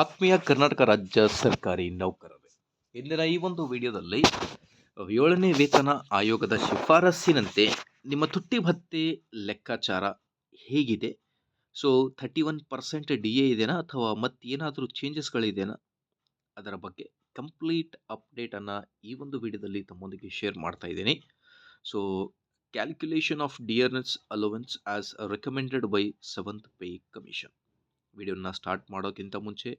ಆತ್ಮೀಯ ಕರ್ನಾಟಕ ರಾಜ್ಯ ಸರ್ಕಾರಿ ನೌಕರರೇ, ಇಂದಿನ ಈ ಒಂದು ವಿಡಿಯೋದಲ್ಲಿ ಏಳನೇ ವೇತನ ಆಯೋಗದ ಶಿಫಾರಸ್ಸಿನಂತೆ ನಿಮ್ಮ ತುಟ್ಟಿ ಭತ್ಯೆ ಲೆಕ್ಕಾಚಾರ ಹೇಗಿದೆ? So thirty one percent D A ಇದೆಯಾ ಅಥವಾ ಮತ್ತೇನಾದರೂ ಚೇಂಜಸ್ಗಳಿದೆಯಾ ಅದರ ಬಗ್ಗೆ ಕಂಪ್ಲೀಟ್ ಅಪ್ಡೇಟನ್ನು ಈ ಒಂದು ವಿಡಿಯೋದಲ್ಲಿ ತಮ್ಮೊಂದಿಗೆ ಶೇರ್ ಮಾಡ್ತಾ ಇದ್ದೀನಿ. So calculation of dearness allowance as recommended by seventh pay commission ವಿಡಿಯೋನ ಸ್ಟಾರ್ಟ್ ಮಾಡೋಕ್ಕಿಂತ ಮುಂಚೆ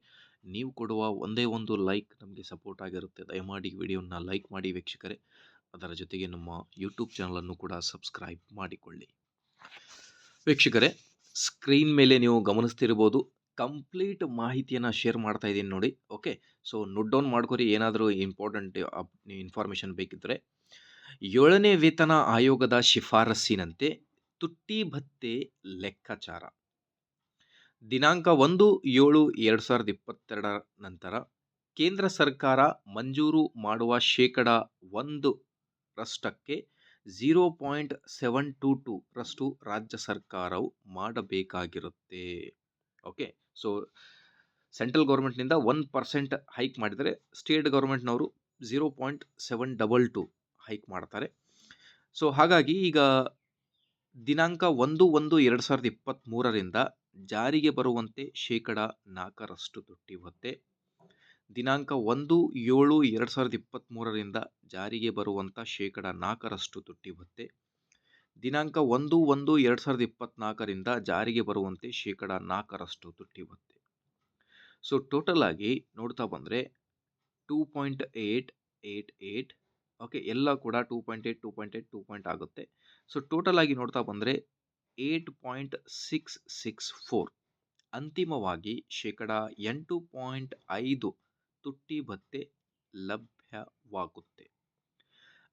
ನೀವು ಕೊಡುವ ಒಂದೇ ಒಂದು ಲೈಕ್ ನಮಗೆ ಸಪೋರ್ಟ್ ಆಗಿರುತ್ತೆ. ದಯಮಾಡಿ ವಿಡಿಯೋನ ಲೈಕ್ ಮಾಡಿ ವೀಕ್ಷಕರೇ. ಅದರ ಜೊತೆಗೆ ನಮ್ಮ ಯೂಟ್ಯೂಬ್ ಚಾನಲನ್ನು ಕೂಡ ಸಬ್ಸ್ಕ್ರೈಬ್ ಮಾಡಿಕೊಳ್ಳಿ. ವೀಕ್ಷಕರೇ, ಸ್ಕ್ರೀನ್ ಮೇಲೆ ನೀವು ಗಮನಿಸ್ತಿರ್ಬೋದು. ಕಂಪ್ಲೀಟ್ ಮಾಹಿತಿಯನ್ನು ಶೇರ್ ಮಾಡ್ತಾ ಇದ್ದೀನಿ ನೋಡಿ. ಓಕೆ, ಸೊ ನೋಟ್ ಡೌನ್ ಮಾಡ್ಕೊರಿ. ಏನಾದರೂ ಇಂಪಾರ್ಟೆಂಟ್ ಇನ್ಫಾರ್ಮೇಷನ್ ಬೇಕಿದ್ದರೆ ಏಳನೇ ವೇತನ ಆಯೋಗದ ಶಿಫಾರಸ್ಸಿನಂತೆ ತುಟ್ಟಿ ಭತ್ತೆ ಲೆಕ್ಕಾಚಾರ. ದಿನಾಂಕ ಒಂದು ಏಳು ಎರಡು ಸಾವಿರದ ಇಪ್ಪತ್ತೆರಡರ ನಂತರ ಕೇಂದ್ರ ಸರ್ಕಾರ ಮಂಜೂರು ಮಾಡುವ ಶೇಕಡ ಒಂದು ರಷ್ಟಕ್ಕೆ zero point seven two two ರಷ್ಟು ರಾಜ್ಯ ಸರ್ಕಾರವು ಮಾಡಬೇಕಾಗಿರುತ್ತೆ. ಓಕೆ, ಸೊ ಸೆಂಟ್ರಲ್ ಗೌರ್ಮೆಂಟ್ನಿಂದ ಒನ್ ಪರ್ಸೆಂಟ್ ಹೈಕ್ ಮಾಡಿದರೆ state ಗೌರ್ಮೆಂಟ್ನವರು zero point seven double two hike ಮಾಡ್ತಾರೆ. ಸೊ ಹಾಗಾಗಿ ಈಗ ದಿನಾಂಕ ಒಂದು ಒಂದು ಎರಡು ಸಾವಿರದ ಇಪ್ಪತ್ತ್ಮೂರರಿಂದ ಜಾರಿಗೆ ಬರುವಂತೆ ಶೇಕಡ ನಾಲ್ಕರಷ್ಟು ತುಟ್ಟಿ ಭತ್ಯೆ ದಿನಾಂಕ ಒಂದು, ಏಳು, ಎರಡು ಸಾವಿರದ ಇಪ್ಪತ್ತ್ಮೂರರಿಂದ ಜಾರಿಗೆ ಬರುವಂಥ ಶೇಕಡ ನಾಲ್ಕರಷ್ಟು ತುಟ್ಟಿ ಭತ್ಯೆ ದಿನಾಂಕ ಒಂದು ಒಂದು, ಎರಡು ಸಾವಿರದ ಇಪ್ಪತ್ತ್ನಾಲ್ಕರಿಂದ ಜಾರಿಗೆ ಬರುವಂತೆ ಶೇಕಡ ನಾಲ್ಕರಷ್ಟು ತುಟ್ಟಿ ಭತ್ಯೆ ಸೊ ಟೋಟಲ್ ಆಗಿ ನೋಡ್ತಾ ಬಂದರೆ two point eight eight eight okay ಎಲ್ಲ ಕೂಡ two point eight two point eight two point ಆಗುತ್ತೆ. ಸೊ ಟೋಟಲ್ ಆಗಿ ನೋಡ್ತಾ ಬಂದರೆ eight point six six four. ಅಂತಿಮವಾಗಿ ಶೇಕಡ ಎಂಟು ಪಾಯಿಂಟ್ ಐದು ತುಟ್ಟಿ ಭತ್ತೆ ಲಭ್ಯವಾಗುತ್ತೆ.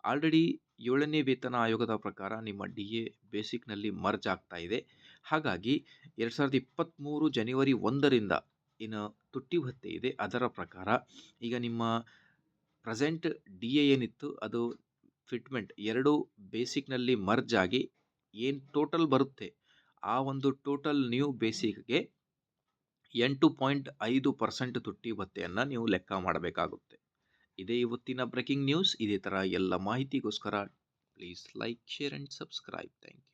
ಆಲ್ರೆಡಿ ಏಳನೇ ವೇತನ ಆಯೋಗದ ಪ್ರಕಾರ ನಿಮ್ಮ ಡಿ ಎ ಬೇಸಿಕ್ನಲ್ಲಿ ಮರ್ಜ್ ಆಗ್ತಾ ಇದೆ. ಹಾಗಾಗಿ ಎರಡು ಸಾವಿರದ ಇಪ್ಪತ್ತ್ಮೂರು ಜನವರಿ ಒಂದರಿಂದ ಏನು ತುಟ್ಟಿ ಭತ್ತೆ ಇದೆ. ಅದರ ಪ್ರಕಾರ ಈಗ ನಿಮ್ಮ ಪ್ರೆಸೆಂಟ್ ಡಿ ಎ ಏನಿತ್ತು ಅದು ಫಿಟ್ಮೆಂಟ್ ಎರಡು ಬೇಸಿಕ್ನಲ್ಲಿ ಮರ್ಜ್ ಆಗಿ ಏನು ಟೋಟಲ್ ಬರುತ್ತೆ? ಆ ಒಂದು ಟೋಟಲ್ ನ್ಯೂ ಬೇಸಿಕ್ಗೆ ಎಂಟು ಪಾಯಿಂಟ್ ಐದು ಪರ್ಸೆಂಟ್ ತುಟ್ಟಿ ಭತ್ತೆಯನ್ನು ನೀವು ಲೆಕ್ಕ ಮಾಡಬೇಕಾಗುತ್ತೆ. ಇದೇ ಇವತ್ತಿನ ಬ್ರೇಕಿಂಗ್ ನ್ಯೂಸ್. ಇದೇ ಥರ ಎಲ್ಲ ಮಾಹಿತಿಗೋಸ್ಕರ please like, share and subscribe. Thank you.